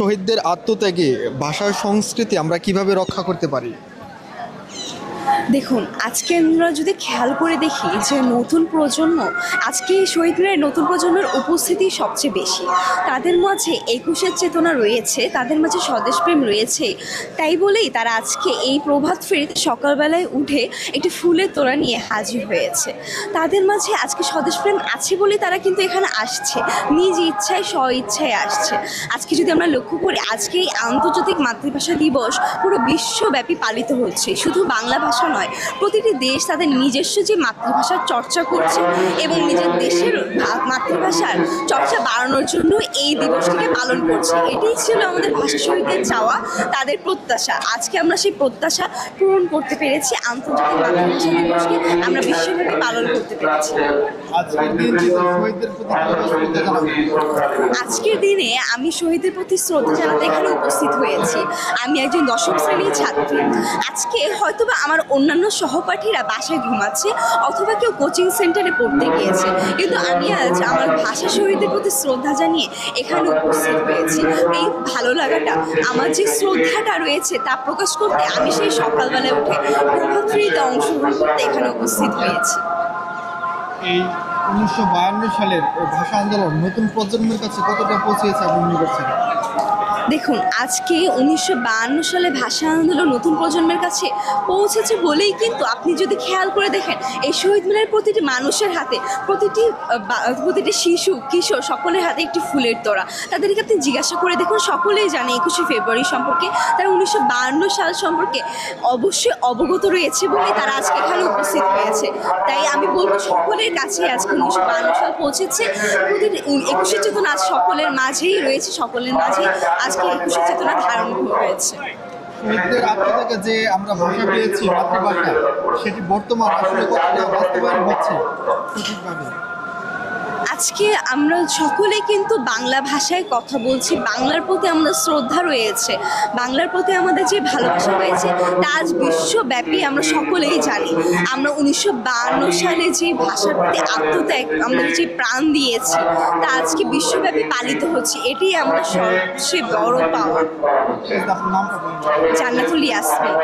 শহীদদের আত্মত্যাগে ভাষার সংস্কৃতি আমরা কীভাবে রক্ষা করতে পারি? দেখুন, আজকে আমরা যদি খেয়াল করে দেখি যে নতুন প্রজন্ম, আজকে শহীদ মিনারে নতুন প্রজন্মের উপস্থিতি সবচেয়ে বেশি। তাদের মাঝে একুশের চেতনা রয়েছে, তাদের মাঝে স্বদেশপ্রেম রয়েছে। তাই বলেই তারা আজকে এই প্রভাত ফেরিতে সকালবেলায় উঠে একটি ফুলের তোড়া নিয়ে হাজির হয়েছে। তাদের মাঝে আজকে স্বদেশপ্রেম আছে বলে তারা কিন্তু এখানে আসছে। নিজ ইচ্ছায় স্ব ইচ্ছায় আসছে। আজকে যদি আমরা লক্ষ্য করি, আজকে এই আন্তর্জাতিক মাতৃভাষা দিবস পুরো বিশ্বব্যাপী পালিত হচ্ছে। শুধু বাংলা ভাষা নয় প্রতিটি দেশ তাদের নিজস্ব যে মাতৃভাষার চর্চা করছে এবং নিজের দেশের মাতৃভাষার চর্চা বাড়ানোর জন্য এই দিবসটিকে পালন করছে। এটাই ছিল আমাদের ভাষা শহীদদের চাওয়া তাদের প্রত্যাশা। আজকে আমরা সেই প্রত্যাশা পূরণ করতে পেরেছি। আন্তর্জাতিক মাতৃভাষা দিবসকে আমরা বিশ্বব্যাপী পালন করতে পেরেছি। আজকের দিনে আমি শহীদের প্রতি শ্রদ্ধা জানাতে এখানে উপস্থিত হয়েছি। আমি একজন দশম শ্রেণির ছাত্রী। আজকে হয়তোবা আমার অন্যান্য সহপাঠীরা বাসায় ঘুমাচ্ছে অথবা কেউ কোচিং সেন্টারে পড়তে গিয়েছে। কিন্তু আমি আজ আমার ভাষা শহীদের প্রতি শ্রদ্ধা জানিয়ে এখানে উপস্থিত হয়েছি। এই ভালো লাগাটা, আমার যে শ্রদ্ধাটা রয়েছে তা প্রকাশ করতে আমি সেই সকালবেলায় উঠে প্রভাত ফ্রিতে অংশগ্রহণ করতে এখানে উপস্থিত হয়েছি। এই উনিশশো বায়ান্ন সালের ভাষা আন্দোলন নতুন প্রজন্মের কাছে কতটা পৌঁছেছে আপনি মনে করছেন? দেখুন, আজকে উনিশশো সালে ভাষা আন্দোলন নতুন প্রজন্মের কাছে পৌঁছেছে বলেই কিন্তু আপনি যদি খেয়াল করে দেখেন, এই শহীদ মিনারের প্রতিটি মানুষের হাতে, প্রতিটি প্রতিটি শিশু, কিশোর সকলের হাতে একটি ফুলের তোড়া। তাদেরকে আপনি জিজ্ঞাসা করে দেখুন, সকলেই জানে একুশে ফেব্রুয়ারি সম্পর্কে। তারা উনিশশো সাল সম্পর্কে অবশ্যই অবগত রয়েছে বলে তারা আজকে এখানে উপস্থিত হয়েছে তাই আমি সকলের কাছে আজকে উনিশশো বাহান্ন সাল পৌঁছেছে। প্রতিটি একুশে চেতনা আজ সকলের মাঝেই রয়েছে, সকলের মাঝেই আজকে একুশে চেতনা ধারণ হয়েছে। আত্মত্যাগে যে আমরা ভাষা পেয়েছি মাতৃভাষা, সেটি বর্তমান আসলে কতটা বাস্তবায়ন হচ্ছে, সঠিকভাবে? আজকে আমরা সকলে কিন্তু বাংলা ভাষায় কথা বলছি। বাংলার প্রতি আমাদের শ্রদ্ধা রয়েছে। বাংলার প্রতি আমাদের যে ভালোবাসা রয়েছে, তা আজ বিশ্বব্যাপী আমরা সকলেই জানি। আমরা উনিশশো সালে যে ভাষার প্রতি আত্মত্যাগ আমরা যে প্রাণ দিয়েছি, তা আজকে বিশ্বব্যাপী পালিত হচ্ছে। এটাই আমরা সবচেয়ে বড় পাওয়া। জান্নাতুল ইয়াসমিন।